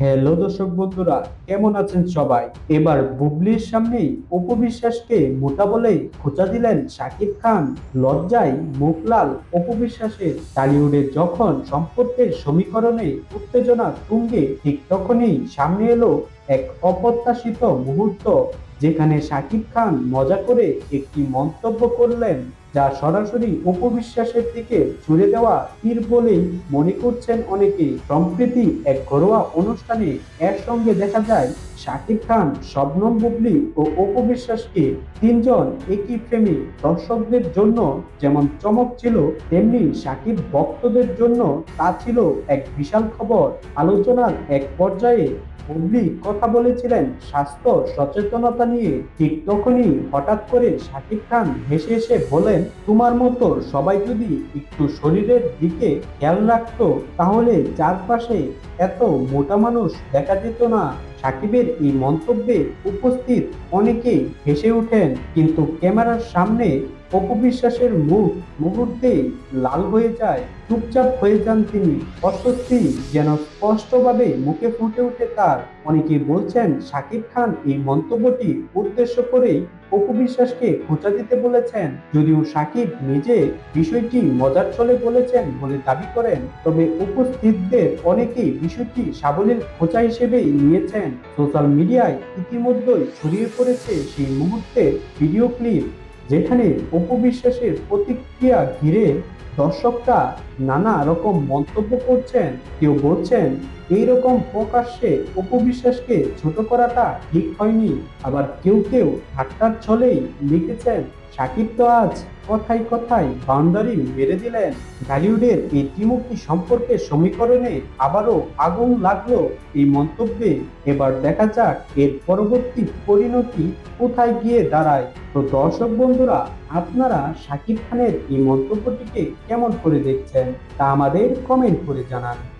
Hello দর্শক বন্ধুরা, কেমন আছেন সবাই? এবার বুবলির সামনেই অপবিশ্বাসকে মোটা বলে খোঁচা দিলেন শাকিব খান। লজ্জায় মুখ লাল, অপবিশ্বাসের টালিউডে যখন সম্পর্কের সমীকরণে উত্তেজনা তুঙ্গে, ঠিক তখনই সামনে এলো এক অপ্রত্যাশিত মুহূর্ত, যেখানে শাকিব খান মজা করে একটি মন্তব্য করলেন। যা সরাসরি উপবিশ্বাসের দিকে ছুড়ে দেওয়া তীর বলেই মনে করছেন অনেকে। সম্প্রীতি এক ঘরোয়া অনুষ্ঠানে এর সঙ্গে দেখা যায়, শাকিব খান, শবনম বুবলি ও উপবিশ্বাসকে তিনজন একই ফ্রেমে দর্শকদের জন্য যেমন চমক ছিল, তেমনি শাকিব ভক্তদের জন্য তা ছিল এক বিশাল খবর। আলোচনার এক পর্যায়ে বুবলি কথা বলেছিলেন, স্বাস্থ্য, সচেতনতা নিয়ে। ঠিক তখনই হঠাৎ করে শাকিব খান হেসে এসে বলেন, তোমার মতো সবাই যদি একটু শরীরের দিকে খেয়াল রাখতো, তাহলে চারপাশে এত মোটা মানুষ দেখা যেত না। সাকিবের এই মন্তব্যে উপস্থিত অনেকেই হেসে ওঠেন, কিন্তু ক্যামেরার সামনে অপবিশ্বাসের মুখ মুহূর্তে লাল হয়ে যায়। চুপচাপ হয়ে যান তিনি। অস্বস্তি যেন স্পষ্টভাবে মুখে ফুটে ওঠে তার। অনেকে বলছেন শাকিব খান এই মন্তব্যটি উদ্দেশ্য করেই অপু বিশ্বাসকে খোঁচা দিতে বলেছেন। যদিও সাকিব নিজে বিষয়টি মজার ছলে বলেছেন বলে দাবি করেন, তবে উপস্থিতদের অনেকেই বিষয়টি সাবলীল খোঁচা হিসেবেই নিয়েছেন। সোশ্যাল মিডিয়ায় ইতিমধ্যেই ছড়িয়ে পড়েছে সেই মুহূর্তের ভিডিও ক্লিপ, যেখানে অপু বিশ্বাসের প্রতিক্রিয়া ঘিরে দর্শকরা নানা রকম মন্তব্য করছেন, কেউ বলছেন, এইরকম প্রকাশ্যে অপবিশ্বাসকে ছোট করাটা ঠিক হয়নি। আবার কেউ কেউ ঠাট্টার ছলেই লিখেছেন সাকিব তো আজ কথায় কথায় বাউন্ডারি মেরে দিলেন। ঢালিউডের এই ত্রিমুখী সম্পর্কের সমীকরণে আবারও আগুন লাগল এই মন্তব্যে। এবার দেখা যাক এর পরবর্তী পরিণতি কোথায় গিয়ে দাঁড়ায়। তো দর্শক বন্ধুরা, আপনারা শাকিব খানের এই মন্তব্যটিকে কেমন করে দেখছেন তা আমাদের কমেন্ট করে জানান।